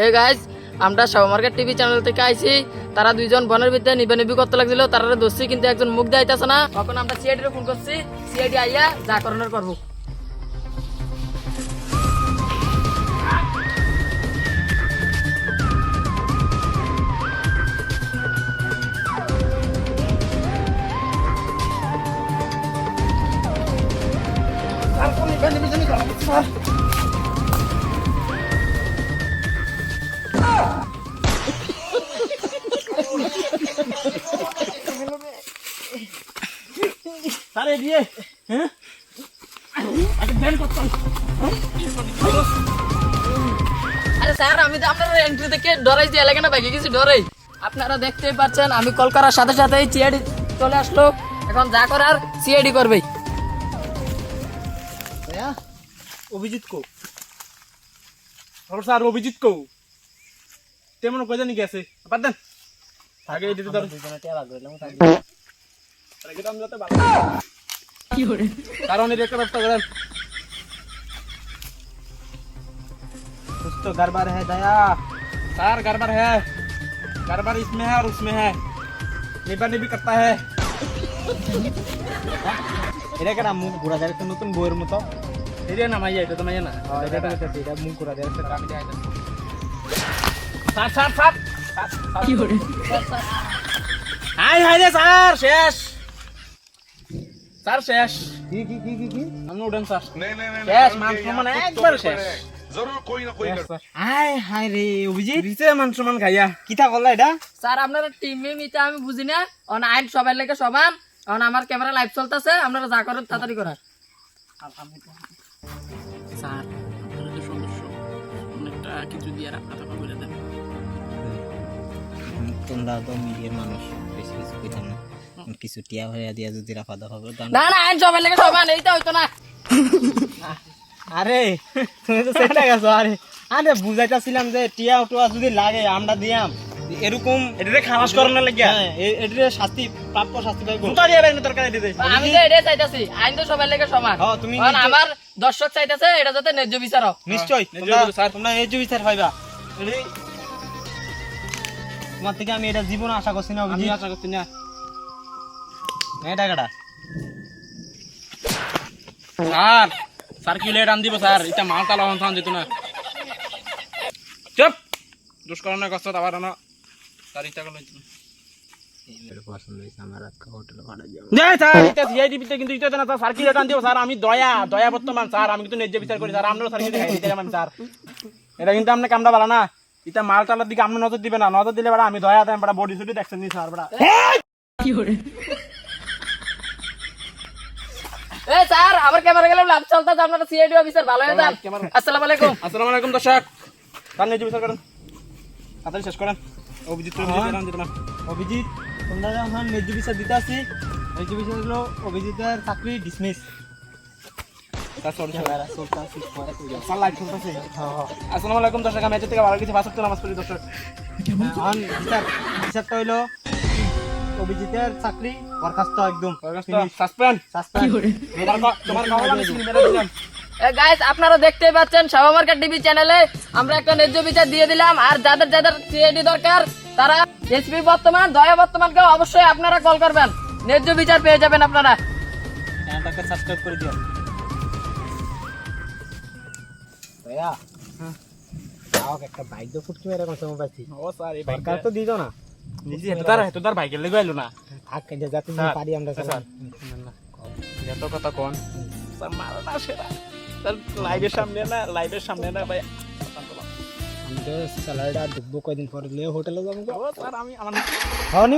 হে আমরা সব market TV channel থেকে আইছি। তারা দুইজন বনের ভিতরে নিবে নিবি করতে লাগছিল, তারা দোষী কিন্তু একজন মুখ দেখাইতেছে না। তখন আমরা সিআইডি ফোন করছি সিআইডি আইয়া যা করণের করব। তারে দিয়ে হ্যাঁ? ব্যান করতাম আরে স্যার আমি তো আপনার এন্ট্রি থেকে ডরাইছি এলাকা না বাইকে গেছি ডরাই। আপনারা দেখতেই পাচ্ছেন আমি কল করার সাথে সাথে সিআইডি চলে আসলো। এখন যা করার সিআইডি করবে। অভিজিৎ কো। স্যার অভিজিৎ কো। তেমন কই জানি গেছে বাদ দেন। আগে এই দিতে ধর আগে দাম যত ভালো तो कुछ तो गड़बड़ है दया सार गड़बड़ है गड़बड़ इसमें है और उसमें है निबर भी करता है ಇದಕ್ಕೆ ನಮ್ಮ ಮುಂದೆ ಗುಡ ಜಾಗ ತುಂಬ ತುಂಬ ಬೋರ್ ಮುತ ಇದೇ ನಮ್ಮ ಅಯ್ಯ ಆಯ್ತು ನಮ್ಮ ಅಯ್ಯನ ಇದಕ್ಕೆ ಮುಂದೆ ಗುಡ ಜಾಗ ಕಾಮಿಡಿ ಆಯ್ತು sir sir sir hi hi sir ಶೇಷ್ sir শেষ। কি কি কি কি কি? আমি উঠেন স্যার। শেষ একবার শেষ। তাড়াতাড়ি মানুষ কিছু টিয়া হয়ে দিয়া যদি রাফা দফা না না আইন সবার লেগে এইটা হইতো না। আরে তুমি তো সেটা গেছো আরে। আরে বুঝাইতাছিলাম যে টিয়া টুয়া যদি লাগে আমরা দিয়াম। এরকম এটা খালাস করানোর লাগিয়া। হ্যাঁ এটার শাস্তি প্রাপ্য শাস্তি পাইব। জুতা দিয়ে বাইরে তরকারি দিতে আমি তো এটাই চাইতাছি আইন তো সবার লেগে সমান। হ্যাঁ, তুমি আমার দর্শক চাইতেছে এটা যাতে ন্যায্য বিচার হোক। নিশ্চয় স্যার। তোমরা এই যে বিচার পাইবা। তোমার থেকে আমি এটা জীবন আশা করছি না আমি আশা করছি না। এই টাকাটা। স্যার স্যার কি লেট আন দিব স্যার। এটা মাল তালা হন দিত না। চুপ! দুষ্করণ কষ্ট আবার না। স্যার এটা সিআইডি তে কিন্তু এটা না স্যার স্যার। কি লেট আন দিব স্যার। আমি দয়া দয়া বর্তমান স্যার। আমি কিন্তু ন্যায্য বিচার করি স্যার। আপনারও স্যার কিন্তু স্যার। এটা কিন্তু না। এটা মাল টালার দিকে আপনি নজর দিবে না। নজর দিলে বড় আমি দয়া দেন বড় বডি সুটি দেখছেন নি স্যার বড়। কি এ স্যার আমার ক্যামেরা গেলে লাভ চলতেছে আপনারা সিআইডি অফিসার ভালো হয়ে যান। আসসালামু আলাইকুম। আসসালামু আলাইকুম দর্শক। ন্যায্য বিচার করেন। তাড়াতাড়ি শেষ করেন। অভিজিৎ না অভিজিৎ তোমরা যখন ন্যায্য বিচার দিতে আসি। ন্যায্য বিচার হলো অভিজিতের চাকরি ডিসমিস আসসালামু আলাইকুম দর্শক। আমি এর থেকে ভালো কিছু বাসক নামাজ পড়ি দর্শক। এখন বিচারটা হইল অভিজিতের চাকরি বরখাস্ত একদম। সাসপেন্ড সাসপেন্ড তোমার তোমার কমলা আমি সিল মেরে দিলাম। গাইস আপনারা দেখতেই পাচ্ছেন সাবা মার্কেট টিভি চ্যানেলে আমরা একটা ন্যায্য বিচার দিয়ে দিলাম। আর যাদের যাদের সিআইডি দরকার তারা এসপি বর্তমান দয়া বর্তমানকে অবশ্যই আপনারা কল করবেন। ন্যায্য বিচার পেয়ে যাবেন আপনারা। চ্যানেলটাকে সাবস্ক্রাইব করে দিও। তাও একটা বাইক দিয়ে ফুটকি মেরে কোন সময় পাচ্ছি। ও স্যার এই সরকার তো দিত না। নিজে হেতু তার হেতু তার বাইকের লেগে আইলো না। থাক কেটে যাতে স্যার, পারি আমরা স্যার। চালান। কথা কোন। স্যার মারা না সেরা স্যার লাইভের সামনে না লাইভের সামনে না ভাই। আমি তো স্যালারিটা ডুববো কয়দিন পরে হোটেলে যাব আমি আমার হ্যাঁ